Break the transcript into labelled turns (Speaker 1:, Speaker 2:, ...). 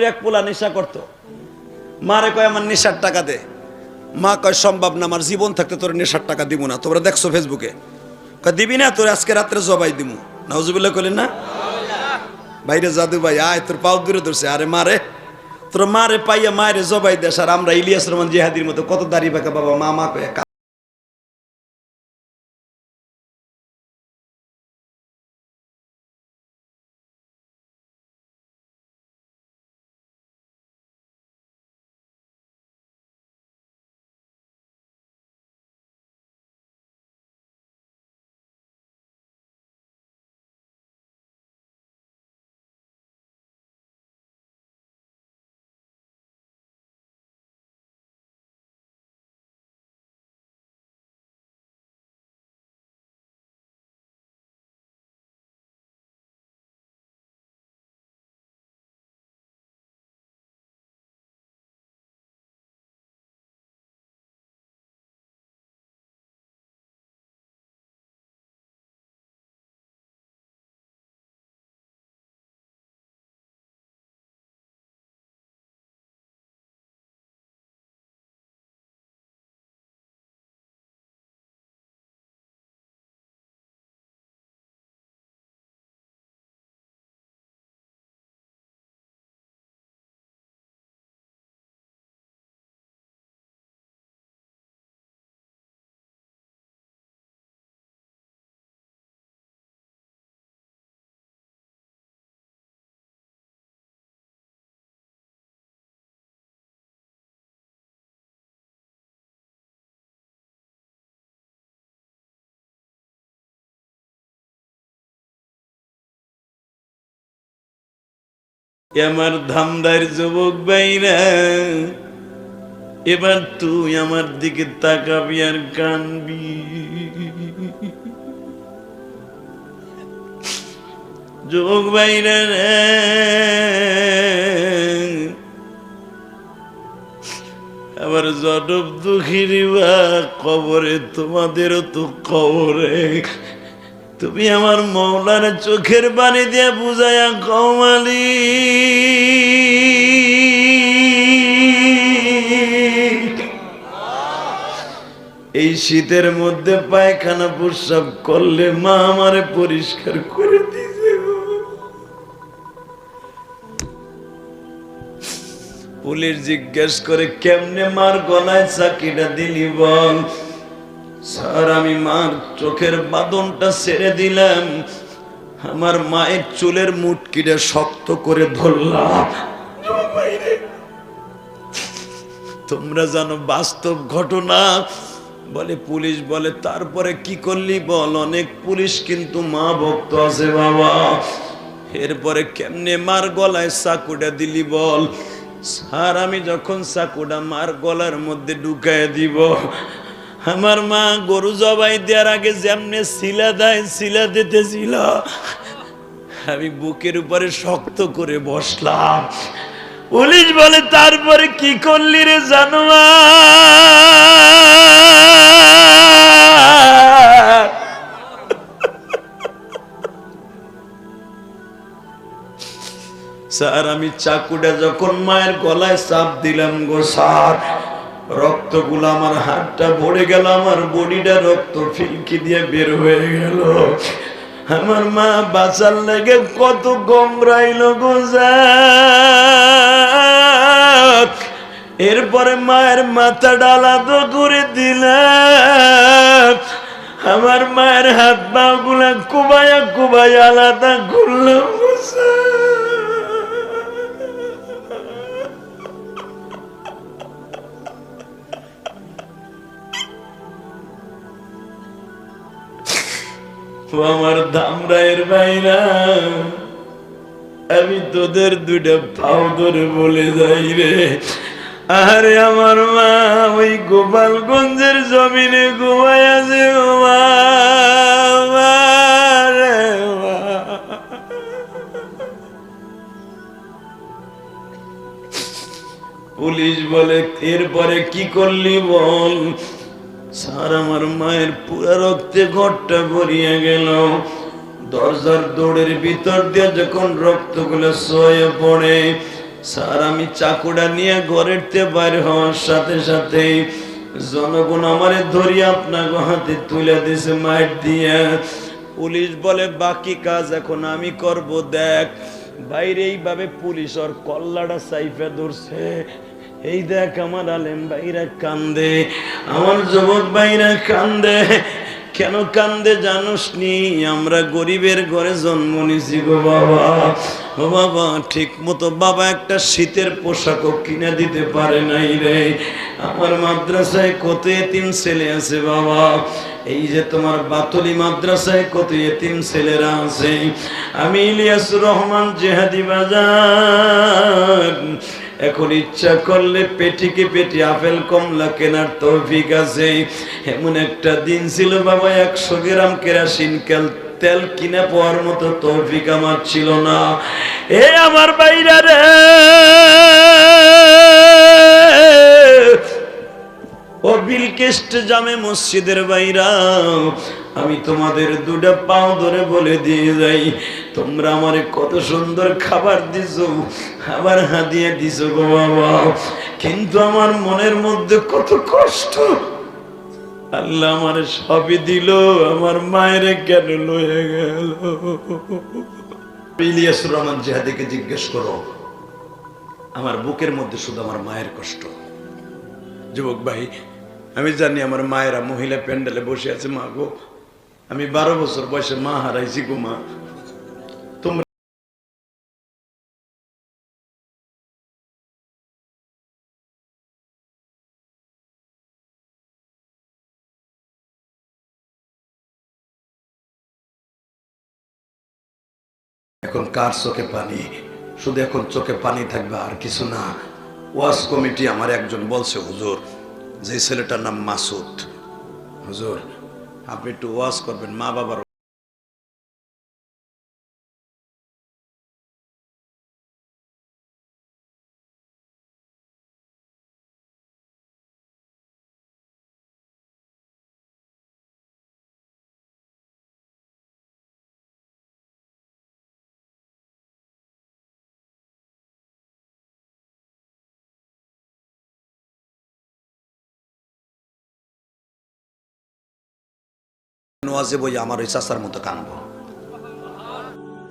Speaker 1: এক পোলা নেশা করতো। মারে কয়, আমার নেশার টাকা দে। মা কয়, সম্ভব না, আমার জীবন থাকতে তোর নেশার টাকা দিব না। তোমরা দেখছ ফেসবুকে। কয়, দিবি না তোর, আজকে রাত্রে জবাই দিমু। নজুবিল্লাহ করলেন না? বাইরে জাদু ভাই, আয়, তোর পাও দূরে ধরছে। আরে মারে তোর মারে পাইয়া মায়ের জবাই দেশ, আর আমরা ইলিয়াস রহমান জিহাদির মতো কত দাড়ি বাঁকা বাবা, মা মা কয়ে আমার ধামদার যুবক বাইরা এবার তুই আমার দিকে তাকাবি আর কানবি। যুবক বাইরা আবার জটব দুঃখিনী বা কবরে, তোমাদেরও তো কবরে। তুমি আমার মৌলার চোখের বাণী দিয়ে বুঝায়া কমালি এই শীতের মধ্যে পায়খানা প্রস্রাব করলে মা আমারে পরিষ্কার করে দিছে পুলিশ জিজ্ঞেস করে, কেমনে মার গলায় চাকিটা দিলি বল? স্যার, আমি মার চোখের বাদনটা ছেড়ে দিলাম। আমার মায়ের চুলের মুটকিটা শক্ত করে ধরলাম। তোমরা জানো বাস্তব ঘটনা। বলে, পুলিশ বলে, তারপরে কি করলি বল? অনেক পুলিশ কিন্তু মা ভক্ত আছে বাবা। এরপরে কেমনে মার গলায় চাকুটা দিলি বল? স্যার, আমি যখন চাকুটা মার গলার মধ্যে ঢুকায় দিব আমার মা গরু জবাই দেওয়ার আগে যেমনে শিলা দেয়, শিলা দিতেছিল। আমি বুকের উপরে শক্ত করে বসলাম। পুলিশ বলে, তারপরে কি করলি রে জানোয়ার? স্যার, আমি চাকুটা যখন মায়ের গলায় চাপ দিলাম গো স্যার। রক্তগুলো আমার হাতটা ভরে গেল, আমার বডিটা রক্ত ফিলকি দিয়ে বের হয়ে গেল। আমার মা বাঁচার লেগে কত গমরাইল গো স্যার। এরপরে মায়ের মাথা ডালা তো করে দিলাম। আমার মায়ের হাত পা গুলা কুবায়া কুবায়া আলাদা ঘুরলাম গো ও আমার ধামরায়ের ভাইরা, আমি তোদের দুইটা পাও ধরে বলে যাই রে আরে আমার মা, ওই গোপালগঞ্জের জমিনে ঘুমায় আছে। পুলিশ বলে, এরপরে কি করলি বল স্যার আমার মায়ের পুরা রক্তে ঘরটা ভরিয়ে গেল। দরজার দৌড়ের ভিতর দিয়ে যখন রক্তগুলো সয়ে পড়ে, স্যার, আমি চাকুটা নিয়ে ঘরের তে বাইর হওয়ার সাথে সাথে জনগণ আমারে ধরি আপনার হাতে তুলে দিছে মাইট দিয়ে। পুলিশ বলে, বাকি কাজ এখন আমি করব, দেখ। বাইরে এইভাবে পুলিশ ওর কল্লাটা সাইফে ধরছে। এই দেখ আমার আলেম বাইরা কান্দে। আমার যুবক বাইরা কান্দে। কেন কান্দে জানোস নি? আমরা গরিবের ঘরে জন্ম নিছি গো বাবা। ও বাবা ঠিক মতো বাবা একটা শীতের পোশাকও কিনে দিতে পারে নাই রে। আমার মাদ্রাসায় কত এতিম ছেলে আছে বাবা। এই যে তোমার বাতলি মাদ্রাসায় কত এতিম ছেলেরা আছে। আমি ইলিয়াসুর রহমান জেহাদি বাজার। এখন ইচ্ছা করলে পেটিকে পেটি আপেল, কমলা কেনার তৌফিক আছে। এমন একটা দিন ছিল বাবা, একশো গ্রাম কেরাসিন কেল তেল কিনে পাওয়ার মতো তৌফিক আমার ছিল না। এ আমার বাইরা রে! ও বিলকেস্ট জামে মসজিদের বাইরা আমি তোমাদের দুটা পাও ধরে বলে দিয়ে যাই। তোমরা আমারে কত সুন্দর খাবার দিছো, খাবার হাতিয়ে দিছো গো বাবা। কিন্তু আমার মনের মধ্যে কত কষ্ট। আল্লাহ আমার সবই দিল, আমার মায়ের কেন লয়ে গেল?
Speaker 2: ইলিয়াসুর রহমান জেহাদিকে জিজ্ঞেস করো, আমার বুকের মধ্যে শুধু আমার মায়ের কষ্ট।
Speaker 1: যুবক ভাই, আমি জানি আমার মায়েরা মহিলা প্যান্ডেলে বসে আছে, মা গো। আমি বারো বছর বয়সে মা হারাইছি গো মা।
Speaker 2: এখন কার চোখে পানি? শুধু এখন চোখে পানি থাকবে আর কিছু না। ওয়াজ কমিটি আমার একজন বলছে, হুজুর, যে ছেলেটার নাম মাসুদ। হুজুর আপনি একটু ওয়াজ করবেন মা বাবার ওয়াজে বই আমার ওই চাষার মতো কানবো।